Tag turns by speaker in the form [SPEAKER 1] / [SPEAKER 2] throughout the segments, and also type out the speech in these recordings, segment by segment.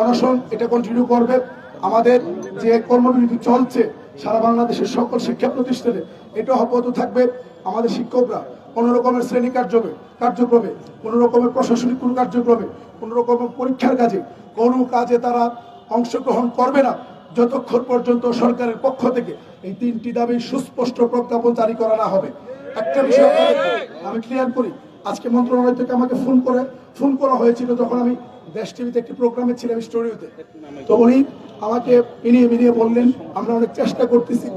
[SPEAKER 1] অনশন এটা কন্টিনিউ করবে। আমাদের যে কর্মবিরতি চলছে সারা বাংলাদেশের সকল শিক্ষা প্রতিষ্ঠানে, এটা অব্যাহত থাকবে আমাদের শিক্ষকরা। কোনো রকমের শ্রেণি কার্যক্রমে কার্যক্রমে, কোনো রকমের প্রশাসনিক কোনো কার্যক্রমে, কোনো রকমের পরীক্ষার কাজে, কোনো কাজে তারা অংশগ্রহণ করবে না। যতক্ষণ পর্যন্ত সরকারের পক্ষ থেকে এই তিনটি দাবি সুস্পষ্ট প্রজ্ঞাপন জারি করা না হবে। একটা বিষয় আমি ক্লিয়ার করি আজকে মন্ত্রণালয় থেকে আমাকে ফোন করে, ফোন করা হয়েছিল যখন আমি দেশ টিভিতে একটি প্রোগ্রামে ছিলাম স্টুডিওতে। তো উনি আমাকে ইনিয়ে মিনিয়ে বললেন, আমরা অনেক চেষ্টা করতেছি।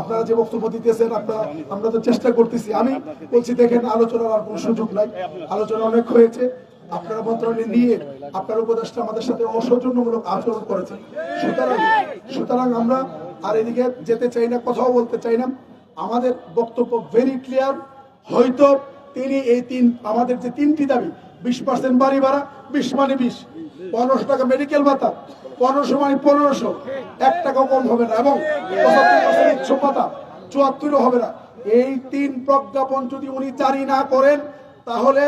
[SPEAKER 1] আপনারা যে বক্তব্য দিতেছেন, আপনারা, আমরা তো চেষ্টা করতেছি। আমি বলছি, দেখেন, আলোচনার আর কোনো সুযোগ নাই। আলোচনা অনেক হয়েছে। আপনারা মন্ত্রণালয় নিয়ে আপনার উপদেষ্টা আমাদের সাথে অসৌজন্যমূলক আচরণ করেছে সুতরাং সুতরাং আমরা আর এদিকে যেতে চাই না, কথাও বলতে চাই না। আমাদের বক্তব্য ভেরি ক্লিয়ার হয়তো তিনি এই তিন, আমাদের যে তিনটি দাবি, বিশ পার্সেন্ট বাড়ি ভাড়া, বিশ মানে বিশ। পনেরোশো টাকা মেডিকেল ভাতা, পনেরোশো মানে পনেরোশো। এক টাকাও কম হবে না, এবং পঁচাত্তর ভাতা, চুয়াত্তরও হবে না। এই তিন প্রজ্ঞাপন যদি উনি জারি না করেন, তাহলে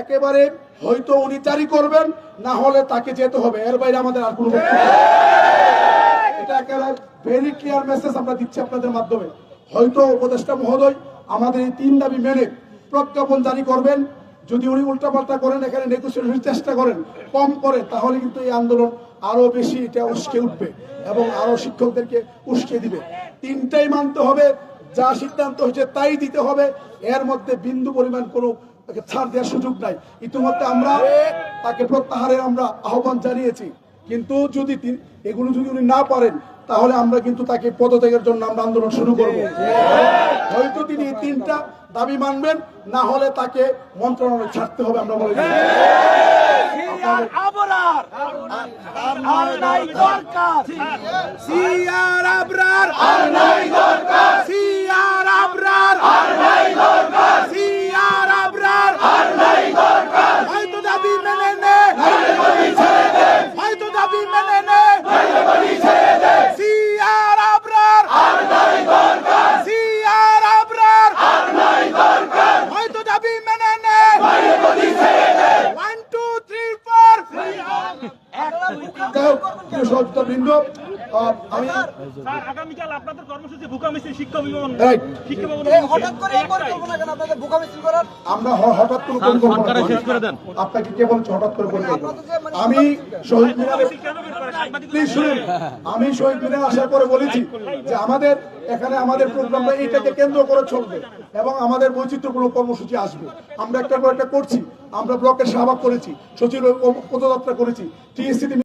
[SPEAKER 1] একেবারে হয়তো উনি জারি করবেন, না হলে তাকে যেতে হবে। এর বাইরে আমাদের আর কোনো এটা একেবারে ভেরি ক্লিয়ার মেসেজ আমরা দিচ্ছি আপনাদের মাধ্যমে। হয়তো উপদেষ্টা মহোদয় আমাদের এই তিন দাবি মেনে প্রজ্ঞাপন জারি করবেন। যদি উনি উল্টাপাল্টা করেন, এখানে নেগোসিয়েশনের চেষ্টা করেন, কম করে, তাহলে কিন্তু এই আন্দোলন আরও বেশি এটা উস্কে উঠবে এবং আরও শিক্ষকদেরকে উস্কে দিবে। তিনটাই মানতে হবে, যা সিদ্ধান্ত হয়েছে তাই দিতে হবে। এর মধ্যে বিন্দু পরিমাণ কোনো ছাড় দেওয়ার সুযোগ নাই। ইতিমধ্যে আমরা তাকে প্রত্যাহারের আমরা আহ্বান জানিয়েছি। কিন্তু যদি এগুলো যদি উনি না পারেন তাহলে আমরা কিন্তু তাকে পদত্যাগের জন্য আমরা আন্দোলন শুরু করব। হয়তো তিনি এই তিনটা দাবি মানবেন না হলে তাকে মন্ত্রণালয় ছাড়তে হবে আমরা বলে
[SPEAKER 2] আর নাই দরকার সিআর আবরার আর নাই দরকার সিআর আবরার আর নাই দরকার হয়তো দাবি মেনে নে হয়তো দাবি মেনে নে সিআর আবরার আর নাই দরকার সিআর আবরার আর নাই দরকার হয়তো দাবি মেনে নে ওয়ান টু থ্রি ফোর
[SPEAKER 1] যাই সহযোগিতাবৃন্দ, আমি
[SPEAKER 3] আগামীকাল আপনাদের কর্মসূচি ভুকা মিছিল শিক্ষা ভবন শিক্ষা ভবন
[SPEAKER 4] হঠাৎ করে এই পরিকল্পনা কেন আপনাদের বোকা মিছিল করার
[SPEAKER 1] আমরা হঠাৎ করে পরিকল্পনা করিনি। আপনাকে কে বলছে হঠাৎ করে পরিকল্পনা আমি শহীদ মিনারে
[SPEAKER 3] কেন বের করে সাংবাদিক
[SPEAKER 1] প্লিজ শুনুন আমি শহীদ মিনার আসার পরে বলেছি যে আমাদের এখানে আমাদের প্রোগ্রামটা এইটাকে কেন্দ্র করে চলবে এবং আমাদের বৈচিত্র্যপূর্ণ কর্মসূচি আসবে। আমরা একটা পর একটা করছি আমরা ব্লকের সভা করেছি সচিব পদযাত্রা করেছি টিএসসি